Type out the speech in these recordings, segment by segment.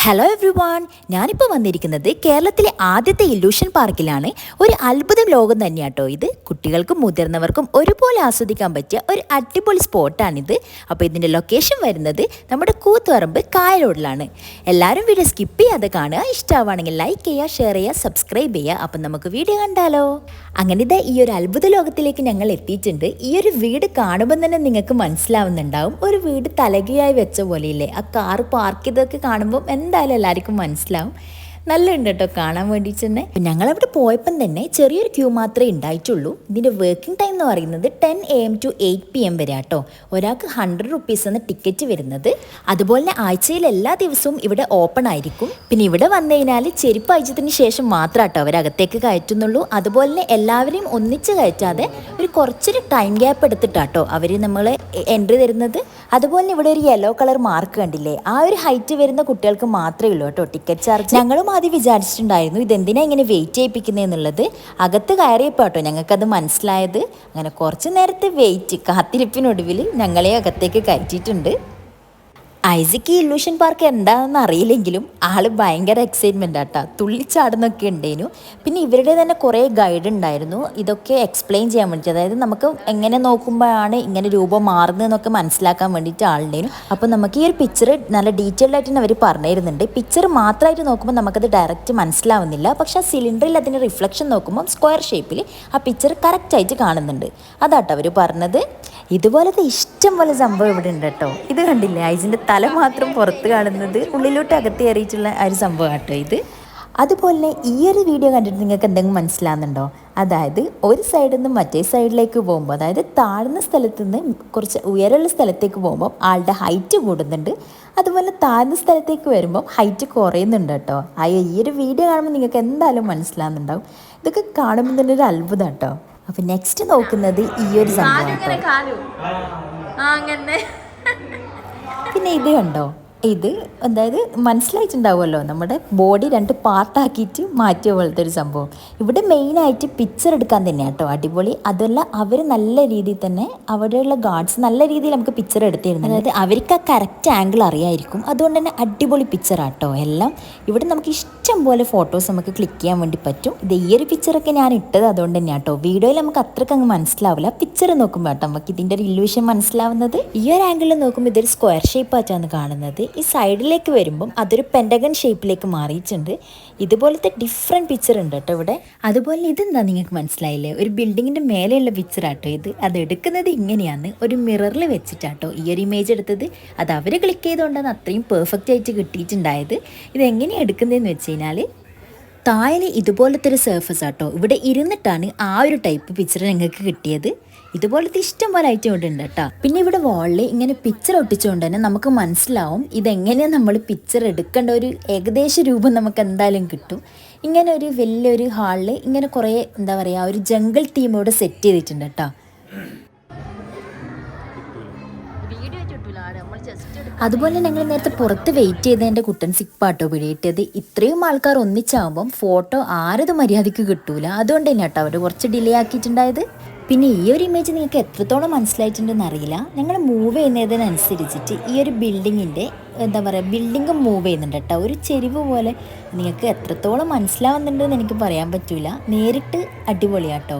Hello every one ഞാനിപ്പോൾ വന്നിരിക്കുന്നത് കേരളത്തിലെ ആദ്യത്തെ ഇല്യൂഷൻ പാർക്കിലാണ് ഒരു അത്ഭുതം ലോകം തന്നെയാട്ടോ ഇത്. കുട്ടികൾക്കും മുതിർന്നവർക്കും ഒരുപോലെ ആസ്വദിക്കാൻ പറ്റിയ ഒരു അടിപൊളി സ്പോട്ടാണിത്. അപ്പോൾ ഇതിന്റെ ലൊക്കേഷൻ വരുന്നത് നമ്മുടെ കൂത്തുപറമ്പ് കായലോടിലാണ് എല്ലാവരും വീഡിയോ സ്കിപ്പ് ചെയ്യാതെ കാണുക. ഇഷ്ടമാവുകയാണെങ്കിൽ ലൈക്ക് ചെയ്യുക ഷെയർ ചെയ്യുക സബ്സ്ക്രൈബ് ചെയ്യുക. അപ്പം നമുക്ക് വീഡിയോ കണ്ടാലോ? അങ്ങനെ ഇതാ ഈ ഒരു അത്ഭുത ലോകത്തിലേക്ക് ഞങ്ങൾ എത്തിയിട്ടുണ്ട്. ഈ ഒരു വീട് കാണുമ്പോൾ തന്നെ നിങ്ങൾക്ക് മനസ്സിലാവുന്നുണ്ടാവും. ഒരു വീട് തലകയായി വെച്ച പോലെയില്ലേ? ആ കാർ പാർക്ക് ചെയ്തൊക്കെ കാണുമ്പോൾ എന്തായാലും എല്ലാവർക്കും മനസ്സിലാവും. നല്ല ഉണ്ട് കേട്ടോ കാണാൻ വേണ്ടി തന്നെ ഞങ്ങളവിടെ പോയപ്പം തന്നെ ചെറിയൊരു ക്യൂ മാത്രമേ ഉണ്ടായിട്ടുള്ളൂ ഇതിന്റെ വർക്കിംഗ് ടൈം എന്ന് പറയുന്നത് ten A M to eight P M വരെ കേട്ടോ ഒരാൾക്ക് ഹൺഡ്രഡ് റുപ്പീസ് എന്ന ടിക്കറ്റ് വരുന്നത്. അതുപോലെ തന്നെ ആഴ്ചയിൽ എല്ലാ ദിവസവും ഇവിടെ ഓപ്പൺ ആയിരിക്കും. പിന്നെ ഇവിടെ വന്നു ചെരുപ്പ് അയച്ചതിന് ശേഷം മാത്രം കേട്ടോ അവരകത്തേക്ക് കയറ്റുന്നുള്ളൂ. അതുപോലെ തന്നെ എല്ലാവരെയും ഒന്നിച്ച് കയറ്റാതെ ഒരു കുറച്ചൊരു ടൈം ഗ്യാപ്പ് എടുത്തിട്ടാട്ടോ അവർ നമ്മൾ എൻട്രി തരുന്നത്. അതുപോലെ ഇവിടെ ഒരു യെല്ലോ കളർ മാർക്ക് കണ്ടില്ലേ? ആ ഒരു ഹൈറ്റ് വരുന്ന കുട്ടികൾക്ക് മാത്രമേ ഉള്ളൂ കേട്ടോ ടിക്കറ്റ് ചാർജ് ഞങ്ങളും ആദ്യം വിചാരിച്ചിട്ടുണ്ടായിരുന്നു ഇതെന്തിനാ ഇങ്ങനെ വെയിറ്റ് ചെയ്യിപ്പിക്കുന്നതെന്നുള്ളത് അകത്ത് കയറിയപ്പോൾ കേട്ടോ ഞങ്ങൾക്കത് മനസ്സിലായത്. അങ്ങനെ കുറച്ച് നേരത്തെ വെയിറ്റ് കാത്തിരിപ്പിനൊടുവിൽ ഞങ്ങളെ അകത്തേക്ക് കയറ്റിയിട്ടുണ്ട്. ഐസിക്ക് ഈ ഇല്ലൂഷൻ പാർക്ക് എന്താണെന്ന് അറിയില്ലെങ്കിലും ആൾ ഭയങ്കര എക്സൈറ്റ്മെന്റ് ആട്ടാ. തുള്ളിച്ചാടുന്നൊക്കെ ഉണ്ടേനു പിന്നെ ഇവരുടെ തന്നെ കുറേ ഗൈഡ് ഉണ്ടായിരുന്നു ഇതൊക്കെ എക്സ്പ്ലെയിൻ ചെയ്യാൻ വേണ്ടി അതായത് നമുക്ക് എങ്ങനെ നോക്കുമ്പോഴാണ് ഇങ്ങനെ രൂപം മാറുന്നതെന്നൊക്കെ മനസ്സിലാക്കാൻ വേണ്ടിയിട്ട് ആളുണ്ടേനു അപ്പോൾ നമുക്ക് ഈ ഒരു പിക്ചർ നല്ല ഡീറ്റെയിൽഡ് ആയിട്ട് അവർ പറഞ്ഞിരുന്നുണ്ട്. പിക്ചർ മാത്രമായിട്ട് നോക്കുമ്പോൾ നമുക്കത് ഡയറക്റ്റ് മനസ്സിലാവുന്നില്ല. പക്ഷെ ആ സിലിണ്ടറിൽ അതിന്റെ റിഫ്ലക്ഷൻ നോക്കുമ്പോൾ സ്ക്വയർ ഷേപ്പിൽ ആ പിക്ചർ കറക്റ്റായിട്ട് കാണുന്നുണ്ട്. അതാട്ടോ അവർ പറഞ്ഞത്. ഇതുപോലത്തെ ഇഷ്ടം പോലെ സംഭവം ഇവിടെ ഉണ്ട് കേട്ടോ. ഇത് കണ്ടില്ലേ? ഐസിന്റെ തല മാത്രം പുറത്ത് കാണുന്നത് ഉള്ളിലോട്ട് അകത്ത് കയറിയിട്ടുള്ള ഒരു സംഭവം കേട്ടോ ഇത്. അതുപോലെ തന്നെ ഈ ഒരു വീഡിയോ കണ്ടിട്ട് നിങ്ങൾക്ക് എന്തെങ്കിലും മനസ്സിലാകുന്നുണ്ടോ അതായത് ഒരു സൈഡിൽ നിന്ന് മറ്റേ സൈഡിലേക്ക് പോകുമ്പോൾ അതായത് താഴ്ന്ന സ്ഥലത്ത് നിന്ന് കുറച്ച് ഉയരമുള്ള സ്ഥലത്തേക്ക് പോകുമ്പോൾ ആളുടെ ഹൈറ്റ് കൂടുന്നുണ്ട്. അതുപോലെ താഴ്ന്ന സ്ഥലത്തേക്ക് വരുമ്പോൾ ഹൈറ്റ് കുറയുന്നുണ്ട് കേട്ടോ. ആ ഈ ഒരു വീഡിയോ കാണുമ്പോൾ നിങ്ങൾക്ക് എന്തായാലും മനസ്സിലാകുന്നുണ്ടാവും ഇതൊക്കെ കാണുമ്പോൾ തന്നെ ഒരു അത്ഭുതം കേട്ടോ. അപ്പം നെക്സ്റ്റ് നോക്കുന്നത് ഈ ഒരു സംഭവം പിന്നെ ഇത് കണ്ടോ? ഇത് അതായത് മനസ്സിലായിട്ടുണ്ടാവുമല്ലോ. നമ്മുടെ ബോഡി രണ്ട് പാർട്ടാക്കിയിട്ട് മാറ്റിയ പോലത്തെ ഒരു സംഭവം. ഇവിടെ മെയിനായിട്ട് പിക്ചർ എടുക്കാൻ തന്നെയാണ് കേട്ടോ അടിപൊളി. അതല്ല അവർ നല്ല രീതിയിൽ തന്നെ അവിടെയുള്ള ഗാർഡ്സ് നല്ല രീതിയിൽ നമുക്ക് പിക്ചർ എടുത്തിരുന്നു അതായത് അവർക്ക് ആ കറക്റ്റ് ആംഗിൾ അറിയായിരിക്കും. അതുകൊണ്ട് തന്നെ അടിപൊളി പിക്ചർ ആട്ടോ എല്ലാം ഇവിടെ നമുക്ക് ഇഷ്ടം പോലെ ഫോട്ടോസ് നമുക്ക് ക്ലിക്ക് ചെയ്യാൻ വേണ്ടി പറ്റും. ഇത് ഈ ഒരു പിക്ചറൊക്കെ ഞാൻ ഇട്ടത് അതുകൊണ്ട് തന്നെയാണ് കേട്ടോ വീഡിയോയിൽ നമുക്ക് അത്രയ്ക്ക് അങ്ങ് മനസ്സിലാവില്ല. പിക്ചർ നോക്കുമ്പോൾ കേട്ടോ നമുക്ക് ഇതിന്റെ ഒരു ഇല്യൂഷൻ മനസ്സിലാവുന്നത്. ഈ ഒരു ആംഗിളിൽ നോക്കുമ്പോൾ ഇതൊരു സ്ക്വയർ ഷേപ്പ് ആയിട്ടാണ് കാണുന്നത്. ഈ സൈഡിലേക്ക് വരുമ്പം അതൊരു പെൻഡഗൺ ഷേപ്പിലേക്ക് മാറിയിട്ടുണ്ട്. ഇതുപോലത്തെ ഡിഫറെന്റ് പിക്ചർ ഉണ്ട് കേട്ടോ ഇവിടെ. അതുപോലെ ഇതെന്താ നിങ്ങൾക്ക് മനസ്സിലായില്ലേ? ഒരു ബിൽഡിങ്ങിന്റെ മേലെയുള്ള പിക്ചർ ആട്ടോ ഇത്. അത് എടുക്കുന്നത് ഇങ്ങനെയാണ്. ഒരു മിററിൽ വെച്ചിട്ടാട്ടോ ഈ ഒരു ഇമേജ് എടുത്തത്. അത് അവർ ക്ലിക്ക് ചെയ്തുകൊണ്ടാണ് അത്രയും പെർഫെക്റ്റ് ആയിട്ട് കിട്ടിയിട്ടുണ്ടായത്. ഇത് എങ്ങനെയാണ് എടുക്കുന്നതെന്ന് വെച്ച് കഴിഞ്ഞാൽ താഴെ ഇതുപോലത്തെ ഒരു സർഫസ് ആട്ടോ. ഇവിടെ ഇരുന്നിട്ടാണ് ആ ഒരു ടൈപ്പ് പിക്ചർ ഞങ്ങൾക്ക് കിട്ടിയത്. ഇതുപോലത്തെ ഇഷ്ടം പോലെ ഐറ്റം ഇവിടെ ഉണ്ട് കേട്ടോ പിന്നെ ഇവിടെ വാളിൽ ഇങ്ങനെ പിക്ചർ ഒട്ടിച്ചുകൊണ്ട് തന്നെ നമുക്ക് മനസ്സിലാവും ഇതെങ്ങനെയാണ് നമ്മൾ പിക്ചർ എടുക്കേണ്ട ഒരു ഏകദേശ രൂപം നമുക്ക് എന്തായാലും കിട്ടും. ഇങ്ങനെ ഒരു വലിയൊരു ഹാളിൽ ഇങ്ങനെ കുറേ എന്താ പറയുക ഒരു ജംഗിൾ തീം ഇവിടെ സെറ്റ് ചെയ്തിട്ടുണ്ട് കേട്ടോ അതുപോലെ ഞങ്ങൾ നേരത്തെ പുറത്ത് വെയിറ്റ് ചെയ്തതിന്റെ കുട്ടൻ സിപ്പാട്ടോ പിടിയിട്ടത് ഇത്രയും ആൾക്കാർ ഒന്നിച്ചാകുമ്പം ഫോട്ടോ ആരത് മര്യാദയ്ക്ക് കിട്ടൂല. അതുകൊണ്ട് തന്നെ കേട്ടോ അവർ കുറച്ച് ഡിലേ ആക്കിയിട്ടുണ്ടായത്. പിന്നെ ഈ ഒരു ഇമേജ് നിങ്ങൾക്ക് എത്രത്തോളം മനസ്സിലായിട്ടുണ്ടെന്ന് അറിയില്ല. ഞങ്ങൾ മൂവ് ചെയ്യുന്നതിനനുസരിച്ചിട്ട് ഈ ഒരു ബിൽഡിങ്ങിന്റെ എന്താ പറയുക ബിൽഡിങ്ങും മൂവ് ചെയ്യുന്നുണ്ട് കേട്ടോ. ഒരു ചെരിവ് പോലെ നിങ്ങൾക്ക് എത്രത്തോളം മനസ്സിലാവുന്നുണ്ടെന്ന് എനിക്ക് പറയാൻ പറ്റൂല. നേരിട്ട് അടിപൊളിയാട്ടോ.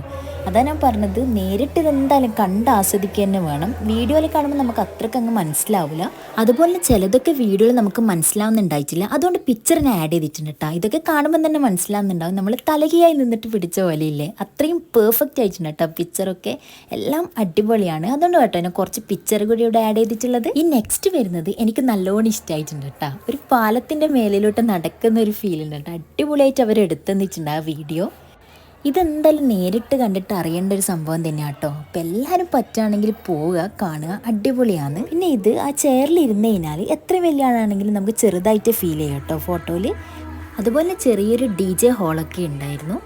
അതാ ഞാൻ പറഞ്ഞത് നേരിട്ട് ഇതെന്തായാലും കണ്ട് ആസ്വദിക്കുക തന്നെ വേണം. വീഡിയോയിൽ കാണുമ്പോൾ നമുക്ക് അത്രയ്ക്ക് അങ്ങ് മനസ്സിലാവില്ല അതുപോലെ ചിലതൊക്കെ വീഡിയോയിൽ നമുക്ക് മനസ്സിലാവുന്നുണ്ടായിട്ടില്ല. അതുകൊണ്ട് പിക്ചർ ഞാൻ ആഡ് ചെയ്തിട്ടുണ്ട് കേട്ടോ ഇതൊക്കെ കാണുമ്പോൾ തന്നെ മനസ്സിലാവുന്നുണ്ടാവും. നമ്മൾ തലകിയായി നിന്നിട്ട് പിടിച്ച പോലെയില്ലേ? അത്രയും പെർഫെക്റ്റ് ആയിട്ടുണ്ട് കേട്ടോ പിക്ചറൊക്കെ എല്ലാം അടിപൊളിയാണ്. അതുകൊണ്ട് കേട്ടോ ഞാൻ കുറച്ച് പിക്ചർ കൂടി ഇവിടെ ആഡ് ചെയ്തിട്ടുള്ളത്. ഈ നെക്സ്റ്റ് വരുന്നത് എനിക്ക് നല്ലോണം ഇഷ്ടമായിട്ടുണ്ട് കേട്ടോ ഒരു പാലത്തിന്റെ മേലിലോട്ട് നടക്കുന്ന ഒരു ഫീൽ ഉണ്ട് അടിപൊളിയായിട്ട് അവർ എടുത്തെന്നിട്ടുണ്ട് ആ വീഡിയോ. ഇതെന്തായാലും നേരിട്ട് കണ്ടിട്ട് അറിയേണ്ട ഒരു സംഭവം തന്നെയാണ് കേട്ടോ അപ്പം എല്ലാവരും പറ്റുകയാണെങ്കിൽ പോവുക കാണുക. അടിപൊളിയാണ്. പിന്നെ ഇത് ആ ചെയറിൽ ഇരുന്ന് കഴിഞ്ഞാൽ എത്ര വലിയ ആളാണെങ്കിലും നമുക്ക് ചെറുതായിട്ട് ഫീൽ ചെയ്യാം കേട്ടോ ഫോട്ടോയിൽ അതുപോലെ ചെറിയൊരു ഡി ജെ ഹോളൊക്കെ ഉണ്ടായിരുന്നു.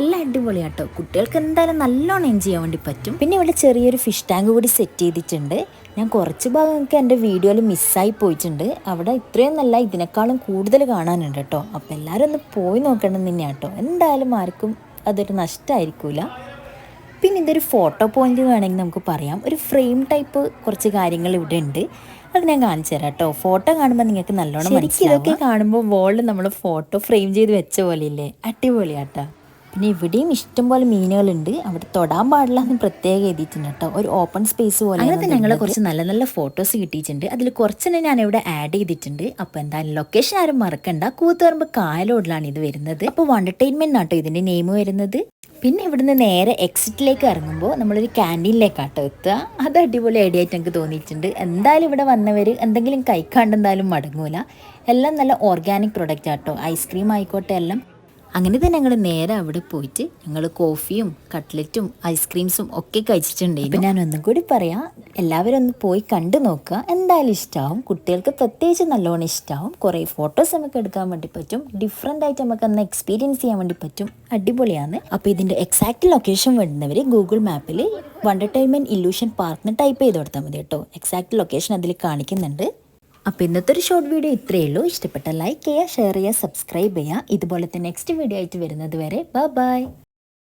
എല്ലാം അടിപൊളിയാണ് കേട്ടോ കുട്ടികൾക്ക് എന്തായാലും നല്ലോണം എൻജോയ് ചെയ്യാൻ വേണ്ടി പറ്റും. പിന്നെ ഇവിടെ ചെറിയൊരു ഫിഷ് ടാങ്ക് കൂടി സെറ്റ് ചെയ്തിട്ടുണ്ട്. ഞാൻ കുറച്ച് ഭാഗമൊക്കെ എന്റെ വീഡിയോയിൽ മിസ്സായി പോയിട്ടുണ്ട്. അവിടെ ഇത്രയും നല്ല ഇതിനേക്കാളും കൂടുതൽ കാണാനുണ്ട് കേട്ടോ. അപ്പോൾ എല്ലാവരും ഒന്ന് പോയി നോക്കണം തന്നെയാണ് കേട്ടോ എന്തായാലും ആർക്കും അതൊരു നഷ്ടമായിരിക്കില്ല പിന്നെ ഇതൊരു ഫോട്ടോ പോയിന്റ് വേണമെങ്കിൽ നമുക്ക് പറയാം. ഒരു ഫ്രെയിം ടൈപ്പ് കുറച്ച് കാര്യങ്ങൾ ഇവിടെ ഉണ്ട്. അത് ഞാൻ കാണിച്ചു തരാം കേട്ടോ. ഫോട്ടോ കാണുമ്പോൾ നിങ്ങൾക്ക് നല്ലോണം ഇതൊക്കെ കാണുമ്പോൾ വോളിൽ നമ്മൾ ഫോട്ടോ ഫ്രെയിം ചെയ്ത് വെച്ച പോലെ ഇല്ലേ? അടിപൊളിയാട്ടോ. പിന്നെ ഇവിടെയും ഇഷ്ടംപോലെ മീനുകളുണ്ട്. അവിടെ തൊടാൻ പാടില്ല എന്ന് പ്രത്യേകം എഴുതിയിട്ടുണ്ട് കേട്ടോ. ഒരു ഓപ്പൺ സ്പേസ് പോലെ അങ്ങനത്തെ ഞങ്ങൾ കുറച്ച് നല്ല നല്ല ഫോട്ടോസ് കിട്ടിയിട്ടുണ്ട്. അതിൽ കുറച്ചെണ്ണം ഞാൻ ഇവിടെ ആഡ് ചെയ്തിട്ടുണ്ട്. അപ്പോൾ എന്തായാലും ലൊക്കേഷൻ ആരും മറക്കണ്ട. കൂത്തുപറമ്പ് കായലോടിലാണ് ഇത് വരുന്നത്. അപ്പോൾ വണ്ടർടൈൻമെന്റ് ആട്ടോ ഇതിന്റെ നെയിം വരുന്നത്. പിന്നെ ഇവിടുന്ന് നേരെ എക്സിറ്റിലേക്ക് ഇറങ്ങുമ്പോൾ നമ്മളൊരു ക്യാന്റീനിലേക്കാട്ടോ എത്തുക. അത് അടിപൊളി ഐഡിയ ആയിട്ട് എനിക്ക് തോന്നിയിട്ടുണ്ട്. എന്തായാലും ഇവിടെ വന്നവർ എന്തെങ്കിലും കഴിക്കാണ്ട് എന്തായാലും മടങ്ങൂല. എല്ലാം നല്ല ഓർഗാനിക് പ്രൊഡക്റ്റ് ആട്ടോ. ഐസ്ക്രീം ആയിക്കോട്ടെ എല്ലാം. അങ്ങനെ തന്നെ ഞങ്ങൾ നേരെ അവിടെ പോയിട്ട് ഞങ്ങൾ കോഫിയും കട്ട്ലറ്റും ഐസ്ക്രീംസും ഒക്കെ കഴിച്ചിട്ടുണ്ട് അപ്പം ഞാൻ ഒന്നും കൂടി പറയാം. എല്ലാവരും ഒന്ന് പോയി കണ്ടു നോക്കുക. എന്തായാലും ഇഷ്ടമാവും കുട്ടികൾക്ക് പ്രത്യേകിച്ച് നല്ലോണം ഇഷ്ടമാവും കുറേ ഫോട്ടോസ് നമുക്ക് എടുക്കാൻ വേണ്ടി പറ്റും. ഡിഫറെന്റ് ആയിട്ട് നമുക്ക് അന്ന് എക്സ്പീരിയൻസ് ചെയ്യാൻ വേണ്ടി പറ്റും. അടിപൊളിയാണ്. അപ്പോൾ ഇതിന്റെ എക്സാക്ട് ലൊക്കേഷൻ വേണ്ടുന്നവർ ഗൂഗിൾ മാപ്പിൽ വണ്ടർടൈൻമെന്റ് ഇല്യൂഷൻ പാർക്ക് ടൈപ്പ് ചെയ്ത് കൊടുത്താൽ മതി കേട്ടോ. എക്സാക്ട് ലൊക്കേഷൻ അതിൽ കാണിക്കുന്നുണ്ട്. അപ്പോൾ ഇന്നത്തെ ഒരു ഷോർട്ട് വീഡിയോ ഇത്രയേ ഉള്ളൂ. ഇഷ്ടപ്പെട്ട ലൈക്ക് ചെയ്യുക ഷെയർ ചെയ്യുക സബ്സ്ക്രൈബ് ചെയ്യുക. ഇതുപോലത്തെ നെക്സ്റ്റ് വീഡിയോ ആയിട്ട് വരുന്നത് വരെ ബൈ